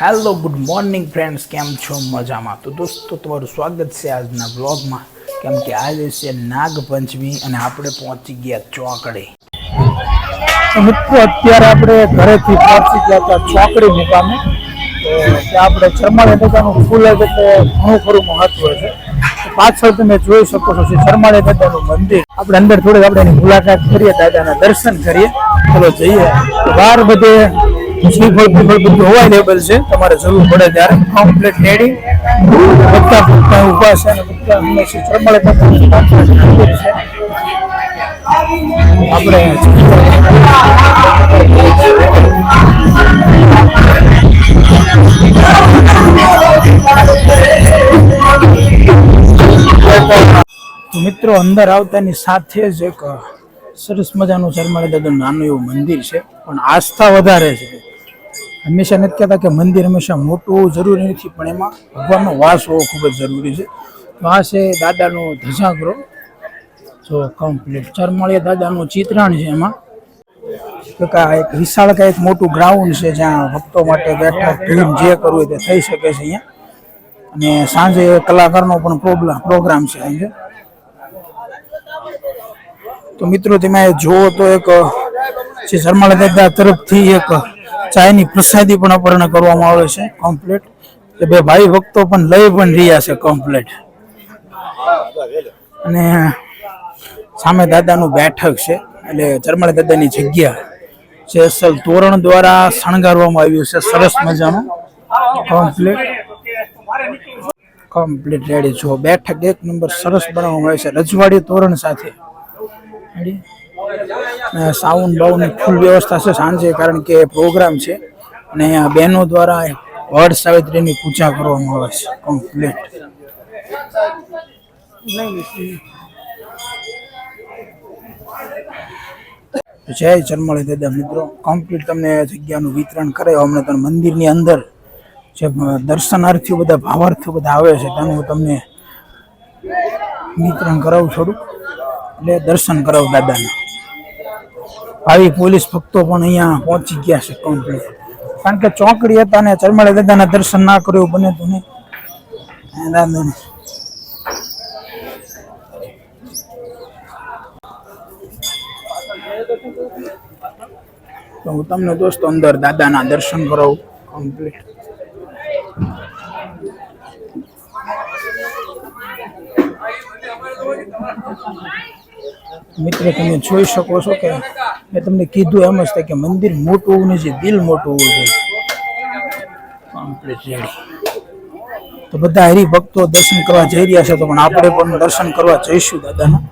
Hello good morning friends કેમ છો? મજામાં. તો દોસ્તો, તમારું સ્વાગત છે આજના બ્લોગમાં કેમ કે આજે છે નાગપંચમી અને આપણે પહોંચી ગયા ચોકડે. મિત્રો, અત્યારે આપણે ઘરેથી પહોંચી ગયા હતા ચોકડી મુકામે. આપણે ચરમાળી દાદાનું ફૂલ એટલે ઘણું ખરું મહત્વ છે. પાછળ તમે જોઈ શકો છો ચરમાળી દાદાનું મંદિર. આપણે અંદર થોડીક આપણે એની મુલાકાત કરીએ, દાદાના દર્શન કરીએ. ચલો જઈએ. વાર બધે શ્રીફળ બીફળ બધું અવેલેબલ છે, તમારે જરૂર પડે ત્યારે. કમ્પ્લીટ રેડી બધા ઊભા છે અને બધા શ્રી ચરમાળી આપણે મિત્રો, અંદર આવતાની સાથે જ એક સરસ મજાનું ચરમાળી દાદાનું નાનું એવું મંદિર છે, પણ આસ્થા વધારે છે. હંમેશા નથી કહેતા કે મંદિર હંમેશા મોટું જરૂરી નથી, પણ એમાં ભગવાનનો વાસ હોવો ખૂબ જ જરૂરી છે. તો એ દાદાનો ધજાગરો જો કમ્પ્લીટ ચરમળીયા દાદાનું ચિત્રણ છે એમાં. કે એક વિશાળ એક મોટું ગ્રાઉન્ડ છે જ્યાં ભક્તો માટે બેઠક ભીમ જે કરવું હોય તે થઈ શકે છે અહીંયા. અને સાંજે કલાકારનો પણ પ્રોગ્રામ પ્રોગ્રામ છે અહીંયા. તો મિત્રો, તમે જુઓ તો એક, જે શર્માળા દાદા તરફથી એક ચાયની પ્રસાદી પણ અપહરણ કરવામાં આવે છે કમ્પ્લીટ કે બે ભાઈ ભક્તો પણ લઈ પણ રહ્યા છે કમ્પ્લીટ અને સામે દાદાનું બેઠક છે, એટલે ચરમણ દાદાની જગ્યા જે અસલ તોરણ દ્વારા શણગારવામાં આવ્યું છે, સરસ મજાનું. કમ્પ્લીટ કમ્પ્લીટ રેડી જો બેઠક એક નંબર સરસ બનાવવામાં આવે છે, રજવાડી તોરણ સાથે. રેડી સાઉન્ડ બાઉન્ડની ફૂલ વ્યવસ્થા છે સાંજે, કારણ કે પ્રોગ્રામ છે. અને અહીંયા બહેનો દ્વારા વડ સાવિત્રીની પૂજા કરવામાં આવે છે કમ્પ્લીટ જય ચરમાળી દાદા મિત્રો. કમ્પ્લીટ તમને જગ્યાનું વિતરણ કરે અમને તમને મંદિરની અંદર જે દર્શનાર્થીઓ બધા, ભાવાર્થીઓ બધા આવે છે, તેનું હું તમને વિતરણ કરાવું થોડુંક. એટલે દર્શન કરાવું દાદાના. ભાવિ પોલીસ ભક્તો પણ અહીંયા પહોંચી ગયા છે કમ્પ્લીટ કારણ કે ચોકડી હતા ને ચરમાળી દાદાના દર્શન ના કર્યું, બને તો નહીં. તો હું તમને દોસ્તો અંદર દાદાના દર્શન કરાવું કમ્પ્લીટ મિત્રો, તમે જોઈ શકો છો કે મેં તમને કીધું એમ જ કે મંદિર મોટું હોવું નથી દિલ મોટું હોવું જોઈએ. તો બધા હરિભક્તો દર્શન કરવા જઈ રહ્યા છે, તો પણ આપણે પણ દર્શન કરવા જઈશું દાદાના.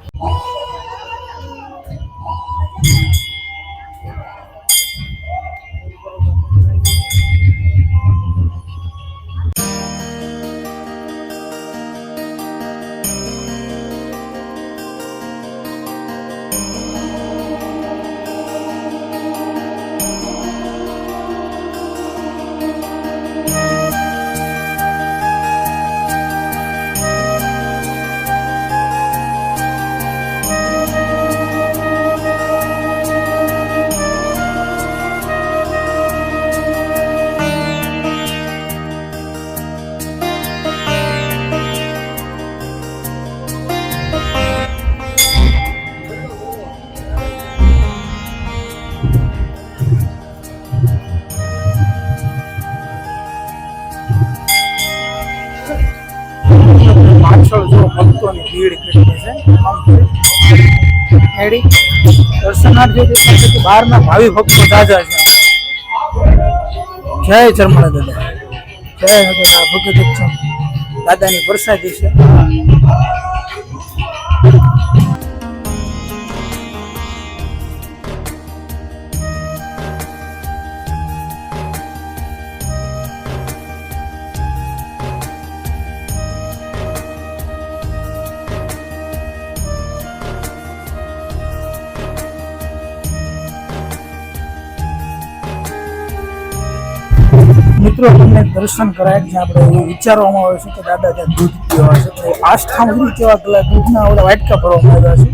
પાછળ જો ભક્તોની ભીડ કેટલી છે રેડી દર્શનાર્થીઓ દેખાય છે કે બહારના ભાવિ ભક્તો તાજા છે. જય ચરમણા દાદા. જય ભગત દાદાની પ્રસાદી છે. મિત્રો, તમને દર્શન કરાય છે આપણે એવું વિચારવામાં આવે છે કે દાદા ત્યાં દૂધ પીવા છે. તો આસ્થા એવી કેવા પેલા દૂધના બધા વાટકા ભરવામાં આવ્યા છે.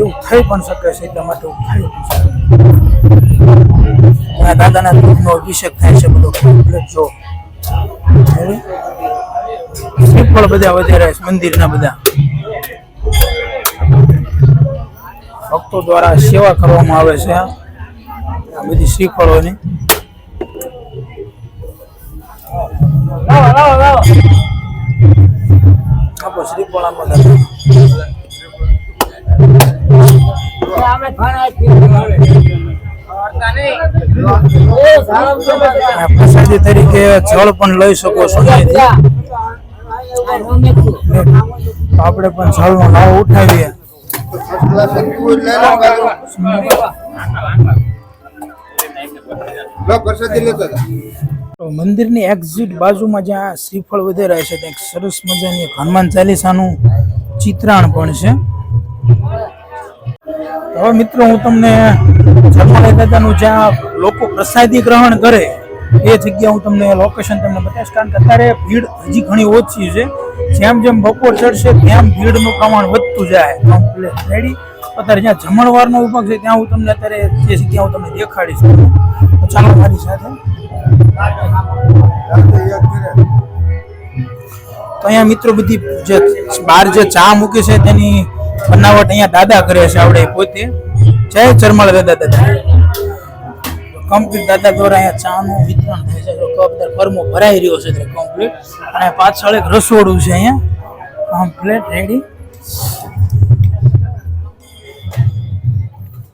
એવું થઈ પણ શકે છે, એટલા માટે એવું થઈ પણ શકે. દાદાના દૂધનો અભિષેક થાય છે બધો. કમ્પ્લીટ જો? શ્રીફળ બધા વધારે મંદિરના બધા. ભક્તો દ્વારા સેવા કરવામાં આવે છે. આ બધી શ્રીફળોની. આપો શ્રીફળ આપો દાદા આ પ્રસાદી તરીકે જળ પણ લઈ શકો છો અહીંયાથી. તો આપણે પણ જળનો લાવો ઉઠાવીએ તો મંદિરની એક્ઝિટ બાજુમાં જ્યાં શ્રીફળ વધેરાય છે, ત્યાં એક સરસ મજાની હનુમાન ચાલીસાનું ચિત્રાણ પણ છે. હવે મિત્રો હું તમને જરમાળા દાદાનું જ્યાં લોકો પ્રસાદી ગ્રહણ કરે એ જગ્યા હું તમને લોકેશન તમને બતાવીશ, કારણ કે અત્યારે ભીડ હજી ઘણી ઓછી છે. જેમ જેમ બપોર ચડશે તેમ ભીડનું પ્રમાણ વધતું જાય. રેડી અત્યારે જ્યાં જમણવારનો વિભાગ છે, ત્યાં હું તમને અત્યારે જે જગ્યા હું તમને દેખાડીશ. ચાલો મારી સાથે તો અહીંયા મિત્રો બધી જે બહાર જે ચા મૂકી છે તેની બનાવટ અહીંયા દાદા કરે છે આપણે પોતે. જય ચરમાળ દાદા દાદા. કમ્પ્લીટ દાદા દ્વારા અહીંયા ચાનું વિતરણ થાય છે. કપ દર પરમો ભરાઈ રહ્યો છે કમ્પ્લીટ અને પાછળ એક રસોડું છે અહીંયા. કમ્પ્લીટ રેડી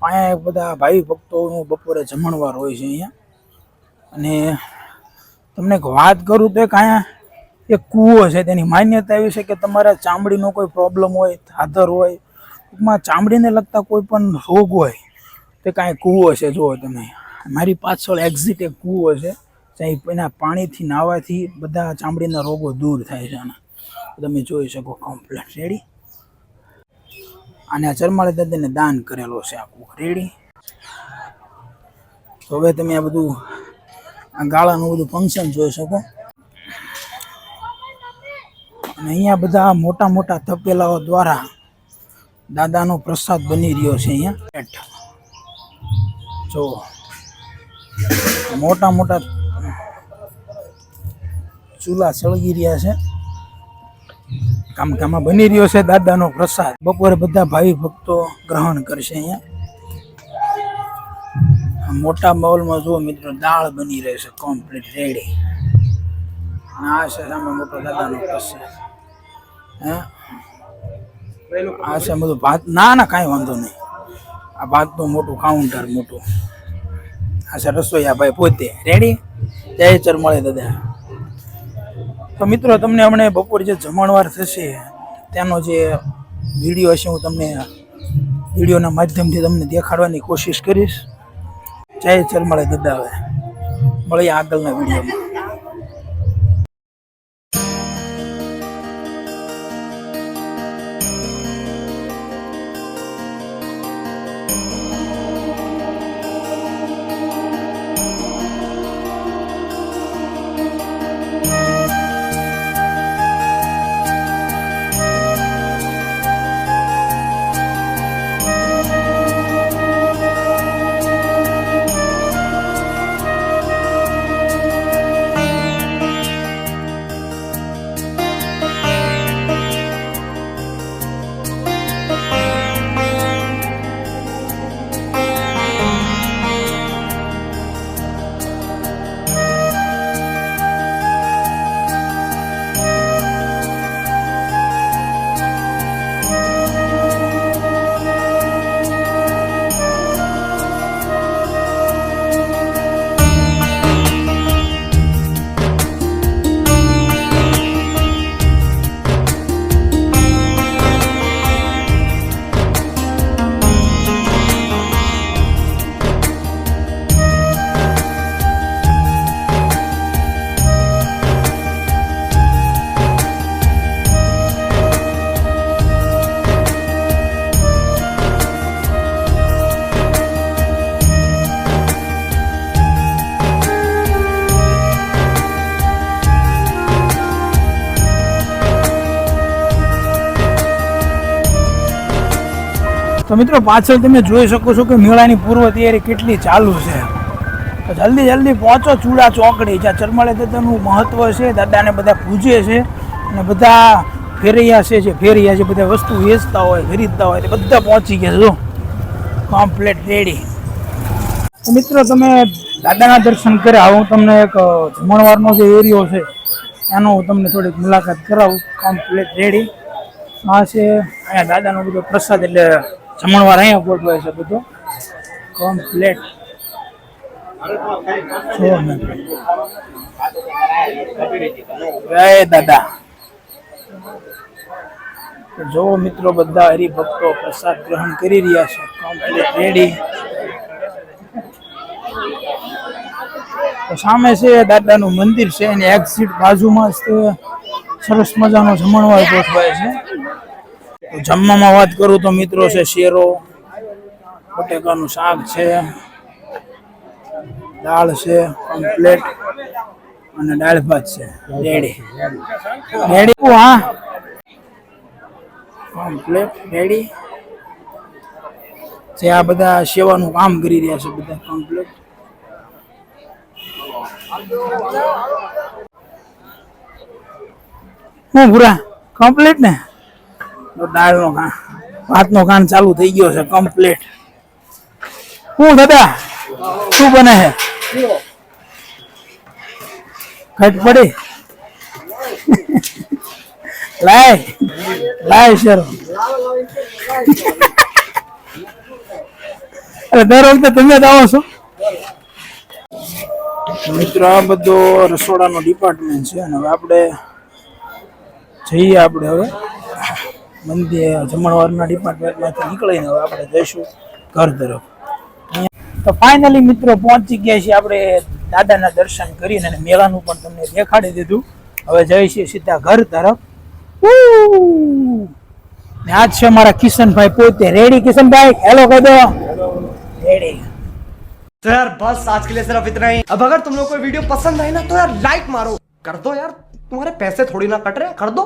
અહીંયા બધા ભાઈ ભક્તોનું બપોરે જમણવાર હોય છે અહીંયા. અને તમને એક વાત કરું તો એક અહીંયા એક કૂવો છે, તેની માન્યતા એવી છે કે તમારા ચામડીનો કોઈ પ્રોબ્લેમ હોય, થાધર હોય, ટૂંકમાં ચામડીને લગતા કોઈ પણ રોગ હોય, તે કાંઈ કૂવો છે, જુઓ તમે. મારી પાછળ એક્ઝિટ એક કૂવો છે ત્યાં એના પાણીથી નાહવાથી બધા ચામડીના રોગો દૂર થાય છે આના. તમે જોઈ શકો કમ્પ્લેટ રેડી અને આ ચરમાળી દાદાને દાન કરેલો છે આ કૂવો. રેડી તો હવે તમે આ બધું આ ગાળાનું બધું ફંક્શન જોઈ શકો. અને અહીંયા બધા મોટા મોટા તપેલાઓ દ્વારા દાદાનો પ્રસાદ બની રહ્યો છે અહીંયા. જો, મોટા મોટા ચૂલા સળગી રહ્યા છે. કામકામાં બની રહ્યો છે દાદાનો પ્રસાદ. બપોરે બધા ભાવિ ભક્તો ગ્રહણ કરશે અહીંયા. મોટા બાઉલમાં જુઓ મિત્રો, દાળ બની રહેશે કમ્પ્લીટ રેડી આ છે સામે મોટો દાદાનો પ્રસાદ હે? આ છે બધું ભાત. ના ના, કાંઈ વાંધો નહીં. આ ભાતનું મોટું કાઉન્ટર મોટું. આ છે રસોઈયા ભાઈ પોતે. રેડી જય ચરમળે દાદા. તો મિત્રો, તમને હમણાં બપોર જે જમણવાર થશે તેનો જે વીડિયો હશે, હું તમને વિડીયોના માધ્યમથી તમને દેખાડવાની કોશિશ કરીશ. જય ચરમળે દાદા હવે. મળીએ આગળના વિડીયોમાં. તો મિત્રો પાછળ તમે જોઈ શકો છો કે મેળાની પૂર્વ તૈયારી કેટલી ચાલુ છે. તો જલ્દી જલ્દી પહોંચો ચૂડા ચોકડી, જ્યાં ચરમળે દાદાનું મહત્ત્વ છે, દાદાને બધા પૂજે છે અને બધા ફેરૈયા છે, જે ફેરૈયા છે, બધા વસ્તુ વેચતા હોય, ખરીદતા હોય, તે બધા પહોંચી ગયા જો કમ્પ્લેટ રેડી મિત્રો તમે દાદાના દર્શન કર્યા. હું તમને એક જમણવારનો જે એરિયો છે, એનો હું તમને થોડીક મુલાકાત કરાવું. કમ્પ્લેટ રેડી આ છે અહીંયા દાદાનો બધો પ્રસાદ એટલે જમણવાર અહીંયા ગોઠવાય છે બધો. કમ્પ્લેટ. જય દાદા. જો મિત્રો બધા હરિભક્તો પ્રસાદ ગ્રહણ કરી રહ્યા છે. કમ્પ્લેટ રેડી સામે છે દાદાનું મંદિર છે એની એક્ઝિટ બાજુમાં જ સરસ મજાનો જમણવાર ગોઠવાય છે. જમવામાં વાત કરું તો મિત્રો છે શેરો, બટેકાનું શાક છે, દાળ છે કમ્પ્લેટ અને દાળ ભાત છે, રેડી. રેડી હા કમ્પ્લેટ રેડી. જે આ બધા સેવાનું કામ કરી રહ્યા છે બધા કમ્પ્લેટ હું પૂરા કમ્પ્લેટ ને? દાળનો કાન ભાતનો કાન ચાલુ થઈ ગયો છે કમ્પ્લીટ શું દાદા? શું બને છે? ઘટ પડી. લાય લાય શેરો. અરે, દર વખતે તમે જ આવો છો? મિત્રો, આ બધો રસોડાનો ડિપાર્ટમેન્ટ છે અને હવે આપણે જઈએ આપણે હવે. મંદિર જમણવારના ડિપાર્ટમેન્ટમાંથી નીકળીને હવે આપણે જઈશું ઘર તરફ તો ફાઇનલી મિત્રો પહોંચી ગયા છીએ આપણે દાદાના દર્શન કરીને અને મેળાનું પણ તમને દેખાડી દીધું હવે જઈએ છીએ સીધા ઘર તરફ ઉહ! ને આજ છે મારા કિશનભાઈ પોતે રેડી કિશનભાઈ હેલો કહી દો રેડી तो यार बस आज के लिए सिर्फ इतना ही अब अगर तुम लोग को वीडियो पसंद आई ना तो यार लाइक मारो कर दो यार तुम्हारे पैसे थोड़ी ना कट रहे हैं कर दो